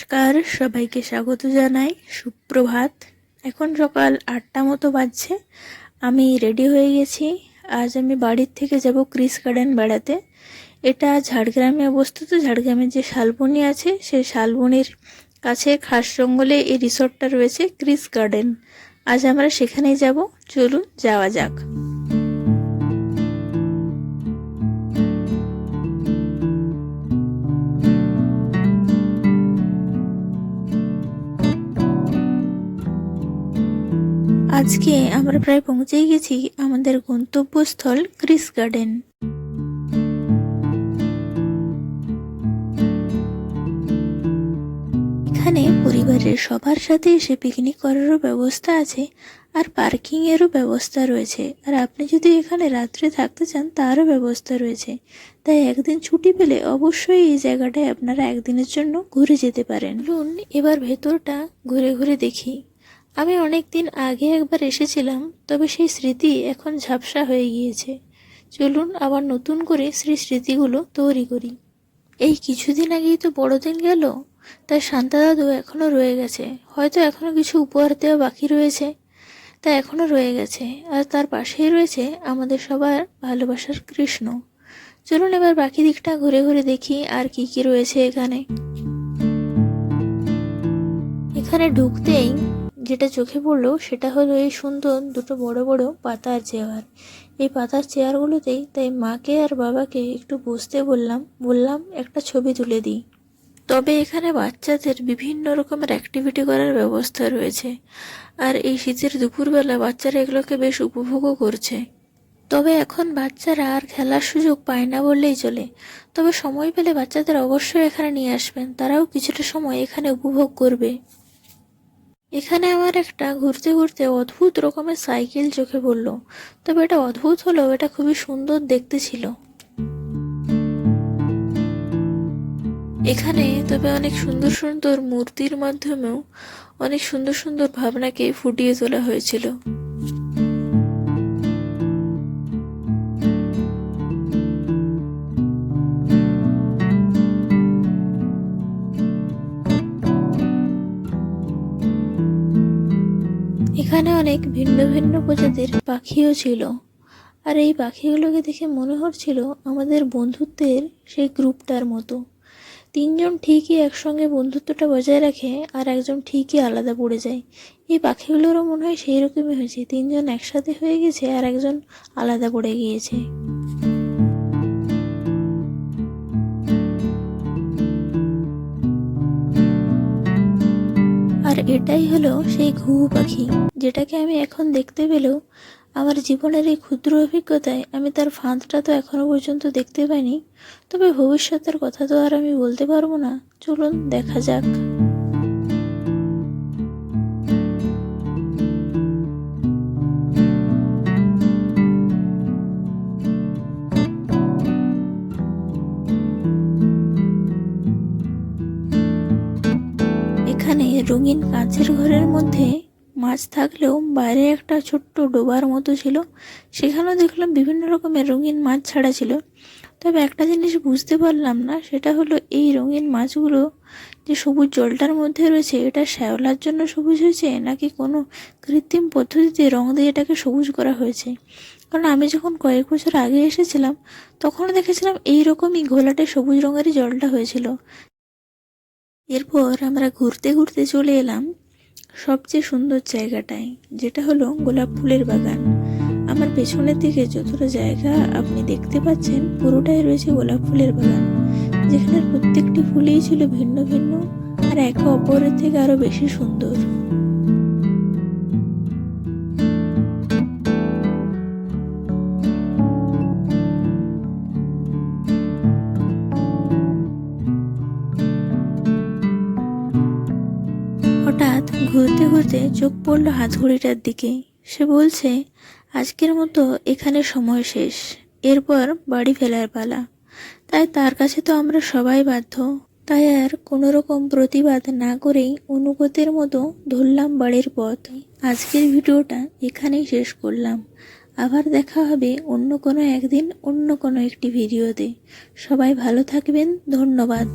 নমস্কার, সবাইকে স্বাগত জানাই। সুপ্রভাত। এখন সকাল আটটা মতো বাজছে। আমি রেডি হয়ে গেছি। আজ আমি বাড়ির থেকে যাব ক্রিস গার্ডেন বেড়াতে। এটা ঝাড়গ্রামে অবস্থিত। ঝাড়গ্রামের যে শালবনি আছে, সেই শালবনির কাছে খাস জঙ্গলে এই রিসর্টটা রয়েছে ক্রিস গার্ডেন। আজ আমরা সেখানেই যাব। চলুন, যাওয়া যাক। আজকে আমরা প্রায় পৌঁছেই গেছি আমাদের গন্তব্যস্থল ক্রিস গার্ডেন। এখানে পরিবারের সবার সাথে এসে পিকনিক করারও ব্যবস্থা আছে আর পার্কিং এরও ব্যবস্থা রয়েছে। আর আপনি যদি এখানে রাত্রে থাকতে চান, তারও ব্যবস্থা রয়েছে। তাই একদিন ছুটি পেলে অবশ্যই এই জায়গাটায় আপনারা একদিনের জন্য ঘুরে যেতে পারেন। এবার ভেতরটা ঘুরে ঘুরে দেখি। আমি অনেক দিন আগে একবার এসেছিলাম, তবে সেই স্মৃতি এখন ঝাপসা হয়ে গিয়েছে। চলুন আবার নতুন করে সেই স্মৃতিগুলো তৈরি করি। এই কিছুদিন আগেই তো বড়দিন গেল। তাই শান্তা দাদু এখনও রয়ে গেছে। হয়তো এখনও কিছু উপহার দেওয়া বাকি রয়েছে। তা এখনও রয়ে গেছে। আর তার পাশেই রয়েছে আমাদের সবার ভালোবাসার কৃষ্ণ। চলুন এবার বাকি দিকটা ঘুরে ঘুরে দেখি আর কি কি রয়েছে এখানে। এখানে ঢুকতেই যেটা চোখে পড়ল সেটা হলো এই সুন্দর দুটো বড় বড় পাতার চেয়ার। এই পাতার চেয়ারগুলোতেই তাই মাকে আর বাবাকে একটু বসতে বললাম বললাম, একটা ছবি তুলে দিই। তবে এখানে বাচ্চাদের বিভিন্ন রকমের অ্যাক্টিভিটি করার ব্যবস্থা রয়েছে। আর এই শীতের দুপুরবেলা বাচ্চারা এগুলোকে বেশ উপভোগও করছে। তবে এখন বাচ্চারা আর খেলার সুযোগ পায় না বললেই চলে। তবে সময় পেলে বাচ্চাদের অবশ্যই এখানে নিয়ে আসবেন। তারাও কিছুটা সময় এখানে উপভোগ করবে। এখানে আমার একটা ঘুরতে ঘুরতে অদ্ভুত রকমের সাইকেল চোখে পড়ল। তবে এটা অদ্ভুত হলেও এটা খুবই সুন্দর দেখতে ছিল। এখানে তবে অনেক সুন্দর সুন্দর মূর্তির মাধ্যমেও অনেক সুন্দর সুন্দর ভাবনাকে ফুটিয়ে তোলা হয়েছিল। এখানে অনেক ভিন্ন ভিন্ন প্রজাতির পাখিও ছিল। আর এই পাখিগুলোকে দেখে মনে হচ্ছিল আমাদের বন্ধুত্বের সেই গ্রুপটার মতো। তিনজন ঠিকই একসঙ্গে বন্ধুত্বটা বজায় রাখে আর একজন ঠিকই আলাদা পড়ে যায়। এই পাখিগুলোরও মনে হয় সেই রকমই হয়েছে। তিনজন একসাথে হয়ে গেছে আর একজন আলাদা পড়ে গিয়েছে। আর এটাই হলো সেই ঘুঘু পাখি, যেটাকে আমি এখন দেখতে পেলেও আমার জীবনের এই ক্ষুদ্র অভিজ্ঞতায় আমি তার ফাঁদটা তো এখনও পর্যন্ত দেখতে পাইনি। তবে ভবিষ্যতের কথা তো আর আমি বলতে পারব না। চলুন দেখা যাক। এখানে রঙিন কাঁচের ঘরের মধ্যে মাছ থাকলেও বাইরে একটা ছোট্ট ডোবার মতো ছিল। সেখানেও দেখলাম বিভিন্ন রকমের রঙিন মাছ ছাড়া ছিল। তবে একটা জিনিস বুঝতে পারলাম না, সেটা হলো এই রঙিন মাছগুলো যে সবুজ জলটার মধ্যে রয়েছে, এটা শ্যাওলার জন্য সবুজ হয়েছে নাকি কোনো কৃত্রিম পদ্ধতিতে রং দিয়ে এটাকে সবুজ করা হয়েছে? কারণ আমি যখন কয়েক বছর আগে এসেছিলাম তখন দেখেছিলাম এই রকমই ঘোলাটে সবুজ রঙেরই জলটা হয়েছিল। এরপর আমরা ঘুরতে ঘুরতে চলে এলাম সবচেয়ে সুন্দর জায়গাটায়, যেটা হলো গোলাপ ফুলের বাগান। আমার পেছনের দিকে যতটা জায়গা আপনি দেখতে পাচ্ছেন, পুরোটাই রয়েছে গোলাপ ফুলের বাগান। যেখানে প্রত্যেকটি ফুলেই ছিল ভিন্ন ভিন্ন আর একে অপরের থেকে আরও বেশি সুন্দর। ঘুরতে ঘুরতে চোখ পড়ল হাতঘড়িটার দিকে। সে বলছে, আজকের মতো এখানে সময় শেষ। এরপর বাড়ি ফেরার পালা। তাই তার কাছে তো আমরা সবাই বাধ্য। তাই আর কোনো রকম প্রতিবাদ না করেই অনুগতের মতো ধরলাম বাড়ির পথ। আজকের ভিডিওটা এখানেই শেষ করলাম। আবার দেখা হবে অন্য কোনো একদিন অন্য কোনো একটি ভিডিওতে। সবাই ভালো থাকবেন। ধন্যবাদ।